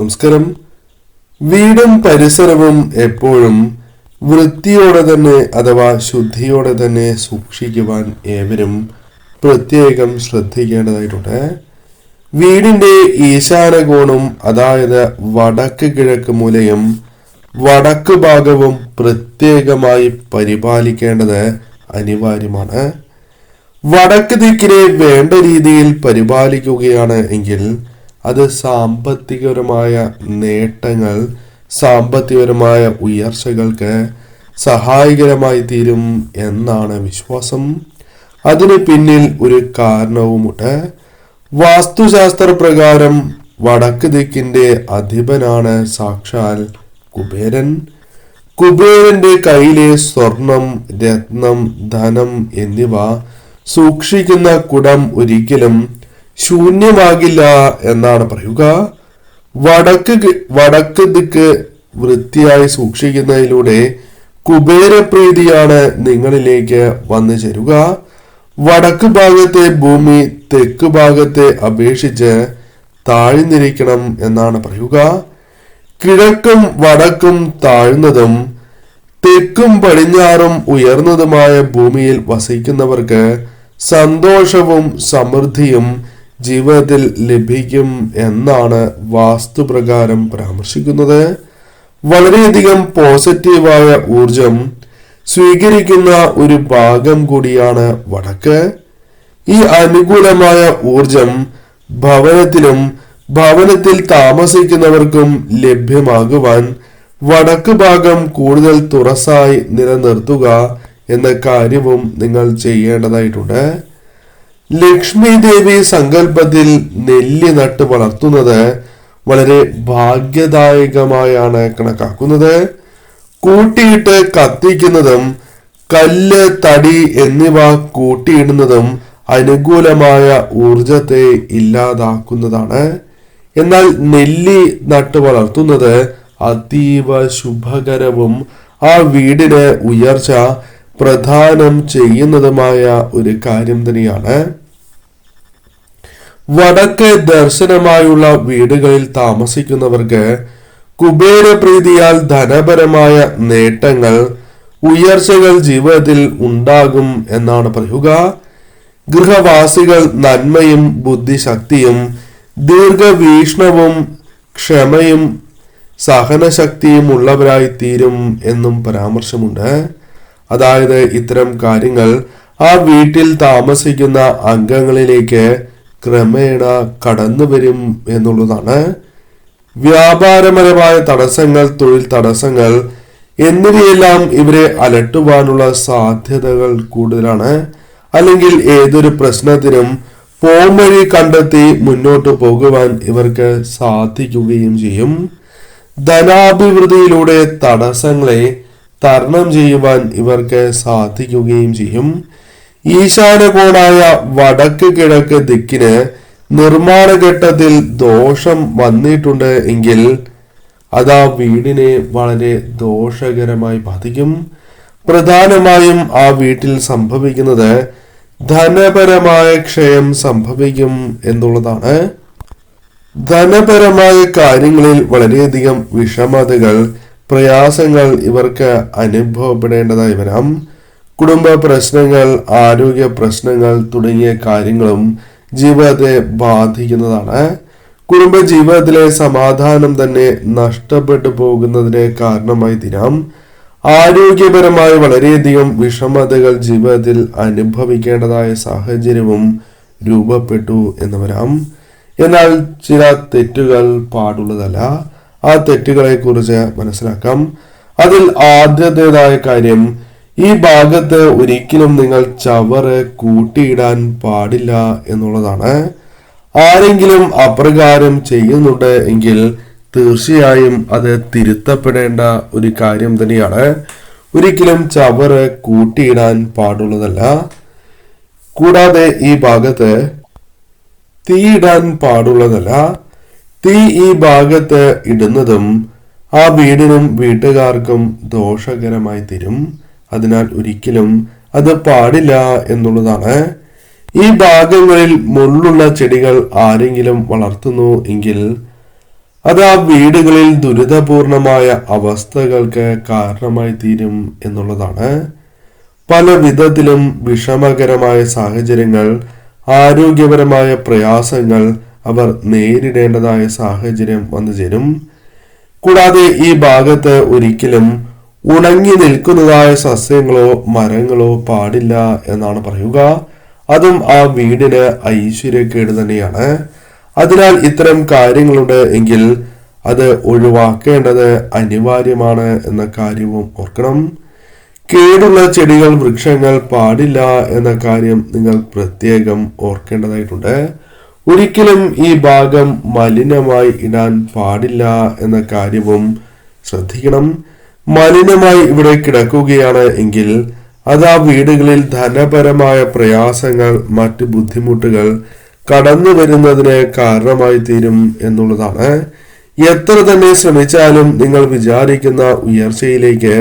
നമസ്കാരം. വീടും പരിസരവും എപ്പോഴും വൃത്തിയോടെ തന്നെ അഥവാ ശുദ്ധിയോടെ തന്നെ സൂക്ഷിക്കുവാൻ ഏവരും പ്രത്യേകം ശ്രദ്ധിക്കേണ്ടതായിട്ടുണ്ട്. വീടിന്റെ ഈശാന കോണും അതായത് വടക്ക് കിഴക്ക് മൂലയും വടക്ക് ഭാഗവും പ്രത്യേകമായി പരിപാലിക്കേണ്ടത് അനിവാര്യമാണ്. വടക്ക് ദിക്കിനെ വേണ്ട രീതിയിൽ പരിപാലിക്കുകയാണ് എങ്കിൽ അത് സാമ്പത്തികപരമായ നേട്ടങ്ങൾ സാമ്പത്തികപരമായ ഉയർച്ചകൾക്ക് സഹായകരമായി തീരും എന്നാണ് വിശ്വാസം. അതിന് പിന്നിൽ ഒരു കാരണവുമുണ്ട്. വാസ്തുശാസ്ത്ര പ്രകാരം വടക്ക് ദിക്കിന്റെ അധിപനാണ് സാക്ഷാൽ കുബേരൻ. കുബേരന്റെ കയ്യിലെ സ്വർണം രത്നം ധനം എന്നിവ സൂക്ഷിക്കുന്ന കുടം ഒരിക്കലും ശൂന്യമാകില്ല എന്നാണ് പറയുക. വടക്ക് വടക്ക് ദിക്ക് വൃത്തിയായി സൂക്ഷിക്കുന്നതിലൂടെ കുബേരപ്രീതിയാണ് നിങ്ങളിലേക്ക് വന്നു ചേരുക. വടക്ക് ഭാഗത്തെ ഭൂമി തെക്ക് ഭാഗത്തെ അപേക്ഷിച്ച് താഴ്ന്നിരിക്കണം എന്നാണ് പറയുക. കിഴക്കും വടക്കും താഴ്ന്നതും തെക്കും പടിഞ്ഞാറും ഉയർന്നതുമായ ഭൂമിയിൽ വസിക്കുന്നവർക്ക് സന്തോഷവും സമൃദ്ധിയും ജീവിതത്തിൽ ലഭിക്കും എന്നാണ് വാസ്തുപ്രകാരം പരാമർശിക്കുന്നത്. വളരെയധികം പോസിറ്റീവായ ഊർജം സ്വീകരിക്കുന്ന ഒരു ഭാഗം കൂടിയാണ് വടക്ക്. ഈ അനുകൂലമായ ഊർജം ഭവനത്തിലും ഭവനത്തിൽ താമസിക്കുന്നവർക്കും ലഭ്യമാകുവാൻ വടക്ക് ഭാഗം കൂടുതൽ തുറസായി നിലനിർത്തുക എന്ന കാര്യവും നിങ്ങൾ ചെയ്യേണ്ടതായിട്ടുണ്ട്. ലക്ഷ്മി ദേവി സങ്കല്പത്തിൽ നെല്ലി നട്ട് വളർത്തുന്നത് വളരെ ഭാഗ്യദായകമായാണ് കണക്കാക്കുന്നത്. കൂട്ടിയിട്ട് കത്തിക്കുന്നതും കല്ല് തടി എന്നിവ കൂട്ടിയിടുന്നതും അനുകൂലമായ ഊർജത്തെ ഇല്ലാതാക്കുന്നതാണ്. എന്നാൽ നെല്ലി നട്ട് വളർത്തുന്നത് അതീവ ശുഭകരവും ആ വീടിന് ഉയർച്ച പ്രധാനം ചെയ്യുന്നതുമായ ഒരു കാര്യം തന്നെയാണ്. വടക്ക് ദർശനമായുള്ള വീടുകളിൽ താമസിക്കുന്നവർക്ക് കുബേരപ്രീതിയാൽ ധനപരമായ നേട്ടങ്ങൾ ഉയർച്ചകൾ ജീവിതത്തിൽ ഉണ്ടാകും എന്നാണ് പറയുക. ഗൃഹവാസികൾ നന്മയും ബുദ്ധിശക്തിയും ദീർഘവീക്ഷണവും ക്ഷമയും സഹനശക്തിയും ഉള്ളവരായി തീരും എന്നും പരാമർശമുണ്ട്. അതായത് ഇത്തരം കാര്യങ്ങൾ ആ വീട്ടിൽ താമസിക്കുന്ന അംഗങ്ങളിലേക്ക് ക്രമേണ കടന്നു വരും എന്നുള്ളതാണ്. വ്യാപാരപരമായ തടസ്സങ്ങൾ തൊഴിൽ തടസ്സങ്ങൾ എന്നിവയെല്ലാം ഇവരെ അലട്ടുവാനുള്ള സാധ്യതകൾ കൂടുതലാണ്. അല്ലെങ്കിൽ ഏതൊരു പ്രശ്നത്തിനും പോംവഴി കണ്ടെത്തി മുന്നോട്ട് പോകുവാൻ ഇവർക്ക് സാധിക്കുകയും ചെയ്യും. ധനാഭിവൃദ്ധിയിലൂടെ തടസ്സങ്ങളെ തരണം ചെയ്യുവാൻ ഇവർക്ക് സാധിക്കുകയും ചെയ്യും. ഈശാനകോണായ വടക്ക് കിഴക്ക് ദിക്കിന് നിർമ്മാണ ഘട്ടത്തിൽ ദോഷം വന്നിട്ടുണ്ട് എങ്കിൽ അത് ആ വീടിനെ വളരെ ദോഷകരമായി ബാധിക്കും. പ്രധാനമായും ആ വീട്ടിൽ സംഭവിക്കുന്നത് ധനപരമായ ക്ഷയം സംഭവിക്കും എന്നുള്ളതാണ്. ധനപരമായ കാര്യങ്ങളിൽ വളരെയധികം വിഷമതകൾ പ്രയാസങ്ങൾ ഇവർക്ക് അനുഭവപ്പെടേണ്ടതായി വരാം. കുടുംബ പ്രശ്നങ്ങൾ ആരോഗ്യ പ്രശ്നങ്ങൾ തുടങ്ങിയ കാര്യങ്ങളും ജീവിതത്തെ ബാധിക്കുന്നതാണ്. കുടുംബ ജീവിതത്തിലെ സമാധാനം തന്നെ നഷ്ടപ്പെട്ടു പോകുന്നതിന് കാരണമായി തീരാം ആരോഗ്യപരമായി വളരെയധികം വിഷമതകൾ ജീവിതത്തിൽ അനുഭവിക്കേണ്ടതായ സാഹചര്യവും രൂപപ്പെട്ടു എന്ന് വരാം. എന്നാൽ ചില തെറ്റുകൾ പാടുള്ളതല്ല. ആ തെറ്റുകളെ കുറിച്ച് മനസ്സിലാക്കാം. അതിൽ ആദ്യത്തേതായ കാര്യം ഈ ഭാഗത്ത് ഒരിക്കലും നിങ്ങൾ ചവറ് കൂട്ടിയിടാൻ പാടില്ല എന്നുള്ളതാണ്. ആരെങ്കിലും അപ്രകാരം ചെയ്യുന്നുണ്ട് എങ്കിൽ തീർച്ചയായും അത് തിരുത്തപ്പെടേണ്ട ഒരു കാര്യം തന്നെയാണ്. ഒരിക്കലും ചവറ് കൂട്ടിയിടാൻ പാടുള്ളതല്ല. കൂടാതെ ഈ ഭാഗത്ത് തീയിടാൻ പാടുള്ളതല്ല. തീ ഈ ഭാഗത്ത് ഇടുന്നതും ആ വീടിനും വീട്ടുകാർക്കും ദോഷകരമായി തീരും. അതിനാൽ ഒരിക്കലും അത് പാടില്ല എന്നുള്ളതാണ്. ഈ ഭാഗങ്ങളിൽ മുള്ളുള്ള ചെടികൾ ആരെങ്കിലും വളർത്തുന്നു എങ്കിൽ അത് ആ വീടുകളിൽ ദുരിതപൂർണമായ അവസ്ഥകൾക്ക് കാരണമായി തീരും എന്നുള്ളതാണ്. പല വിധത്തിലും വിഷമകരമായ സാഹചര്യങ്ങൾ ആരോഗ്യപരമായ പ്രയാസങ്ങൾ അവർ നേരിടേണ്ടതായ സാഹചര്യം വന്നു ചേരും. കൂടാതെ ഈ ഭാഗത്ത് ഒരിക്കലും ഉണങ്ങി നിൽക്കുന്നതായ സസ്യങ്ങളോ മരങ്ങളോ പാടില്ല എന്നാണ് പറയുക. അതും ആ വീടിന് ഐശ്വര്യക്കേട് തന്നെയാണ്. അതിനാൽ ഇത്തരം കാര്യങ്ങളുണ്ട് എങ്കിൽ അത് ഒഴിവാക്കേണ്ടത് അനിവാര്യമാണ് എന്ന കാര്യവും ഓർക്കണം. കേടുള്ള ചെടികൾ വൃക്ഷങ്ങൾ പാടില്ല എന്ന കാര്യം നിങ്ങൾ പ്രത്യേകം ഓർക്കേണ്ടതായിട്ടുണ്ട്. ഒരിക്കലും ഈ ഭാഗം മലിനമായി ഇടാൻ പാടില്ല എന്ന കാര്യവും ശ്രദ്ധിക്കണം. മലിനമായി ഇവിടെ കിടക്കുകയാണ് എങ്കിൽ അത് ആ വീടുകളിൽ ധനപരമായ പ്രയാസങ്ങൾ മറ്റ് ബുദ്ധിമുട്ടുകൾ കടന്നു വരുന്നതിന് കാരണമായി തീരും എന്നുള്ളതാണ്. എത്ര തന്നെ ശ്രമിച്ചാലും നിങ്ങൾ വിചാരിക്കുന്ന ഉയർച്ചയിലേക്ക്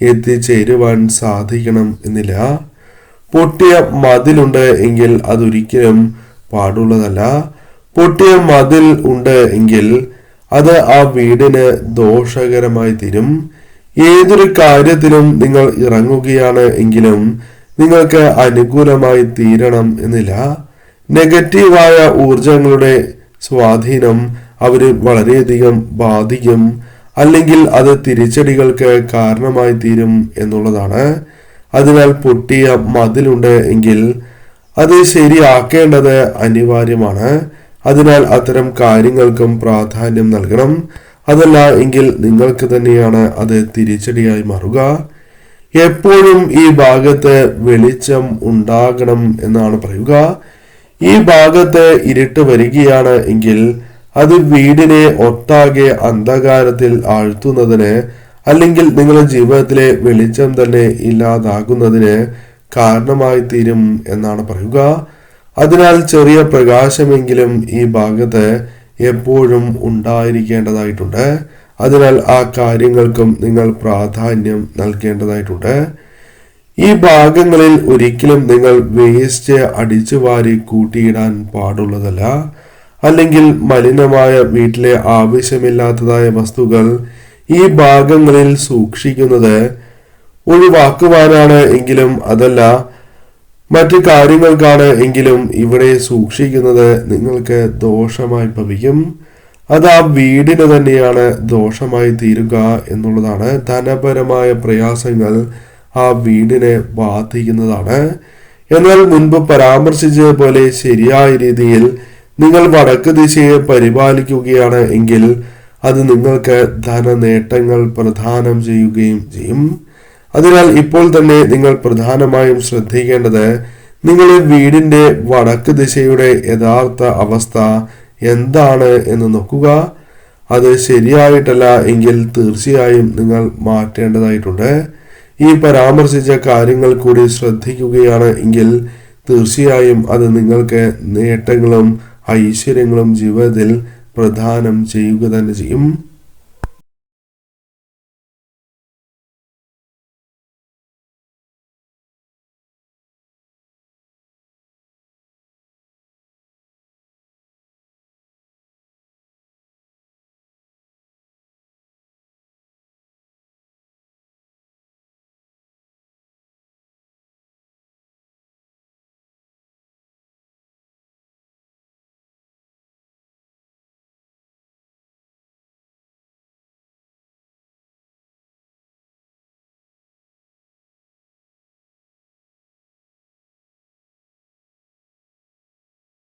എത്തിച്ചേരുവാൻ സാധിക്കണം എന്നില്ല. പൊട്ടിയ മതിലുണ്ട് എങ്കിൽ അതൊരിക്കലും പാടുള്ളതല്ല. പൊട്ടിയ മതിൽ ഉണ്ട് എങ്കിൽ അത് ആ വീടിന് ദോഷകരമായി തീരും. ഏതൊരു കാര്യത്തിലും നിങ്ങൾ ഇറങ്ങുകയാണ് എങ്കിലും നിങ്ങൾക്ക് അനുകൂലമായി തീരണം എന്നില്ല. നെഗറ്റീവായ ഊർജങ്ങളുടെ സ്വാധീനം അവർ വളരെയധികം ബാധിക്കും. അല്ലെങ്കിൽ അത് തിരിച്ചടികൾക്ക് കാരണമായി തീരും എന്നുള്ളതാണ്. അതിനാൽ പൊട്ടിയ മതിലുണ്ട് എങ്കിൽ അത് ശരിയാക്കേണ്ടത് അനിവാര്യമാണ്. അതിനാൽ അത്തരം കാര്യങ്ങൾക്കും പ്രാധാന്യം നൽകണം. അതല്ല എങ്കിൽ നിങ്ങൾക്ക് തന്നെയാണ് അത് തിരിച്ചടിയായി മാറുക. എപ്പോഴും ഈ ഭാഗത്ത് വെളിച്ചം ഉണ്ടാകണം എന്നാണ് പറയുക. ഈ ഭാഗത്ത് ഇരുട്ട് വരികയാണ് എങ്കിൽ അത് വീടിനെ ഒട്ടാകെ അന്ധകാരത്തിൽ ആഴ്ത്തുന്നതിന് അല്ലെങ്കിൽ നിങ്ങളുടെ ജീവിതത്തിലെ വെളിച്ചം തന്നെ ഇല്ലാതാകുന്നതിന് കാരണമായി തീരും എന്നാണ് പറയുക. അതിനാൽ ചെറിയ പ്രകാശമെങ്കിലും ഈ ഭാഗത്ത് എപ്പോഴും ഉണ്ടായിരിക്കേണ്ടതായിട്ടുണ്ട്. അതിനാൽ ആ കാര്യങ്ങൾക്കും നിങ്ങൾ പ്രാധാന്യം നൽകേണ്ടതായിട്ടുണ്ട്. ഈ ഭാഗങ്ങളിൽ ഒരിക്കലും നിങ്ങൾ വേസ്റ്റ് അടിച്ചു വാരി കൂട്ടിയിടാൻ പാടുള്ളതല്ല. അല്ലെങ്കിൽ മലിനമായ വീട്ടിലെ ആവശ്യമില്ലാത്തതായ വസ്തുക്കൾ ഈ ഭാഗങ്ങളിൽ സൂക്ഷിക്കുന്നത് ഒഴിവാക്കുവാനാണ് എങ്കിലും അതല്ല മറ്റു കാര്യങ്ങൾക്കാണ് എങ്കിലും ഇവിടെ സൂക്ഷിക്കുന്നത് നിങ്ങൾക്ക് ദോഷമായി ഭവിക്കും. അത് ആ വീടിന് തന്നെയാണ് ദോഷമായി തീരുക എന്നുള്ളതാണ്. ധനപരമായ പ്രയാസങ്ങൾ ആ വീടിനെ ബാധിക്കുന്നതാണ്. എന്നാൽ മുൻപ് പരാമർശിച്ചതുപോലെ ശരിയായ രീതിയിൽ നിങ്ങൾ വടക്ക് ദിശയെ പരിപാലിക്കുകയാണ് എങ്കിൽ അത് നിങ്ങൾക്ക് ധന നേട്ടങ്ങൾ പ്രദാനം ചെയ്യുകയും ചെയ്യും. അതിനാൽ ഇപ്പോൾ തന്നെ നിങ്ങൾ പ്രധാനമായും ശ്രദ്ധിക്കേണ്ടത് നിങ്ങളുടെ വീടിന്റെ വടക്ക് ദിശയുടെ യഥാർത്ഥ അവസ്ഥ എന്താണ് എന്ന് നോക്കുക. അത് ശരിയായിട്ടല്ല എങ്കിൽ തീർച്ചയായും നിങ്ങൾ മാറ്റേണ്ടതായിട്ടുണ്ട്. ഈ പരാമർശിച്ച കാര്യങ്ങൾ കൂടി ശ്രദ്ധിക്കുകയാണ് എങ്കിൽ തീർച്ചയായും അത് നിങ്ങൾക്ക് നേട്ടങ്ങളും ഐശ്വര്യങ്ങളും ജീവിതത്തിൽ പ്രദാനം ചെയ്യുക തന്നെ ചെയ്യും.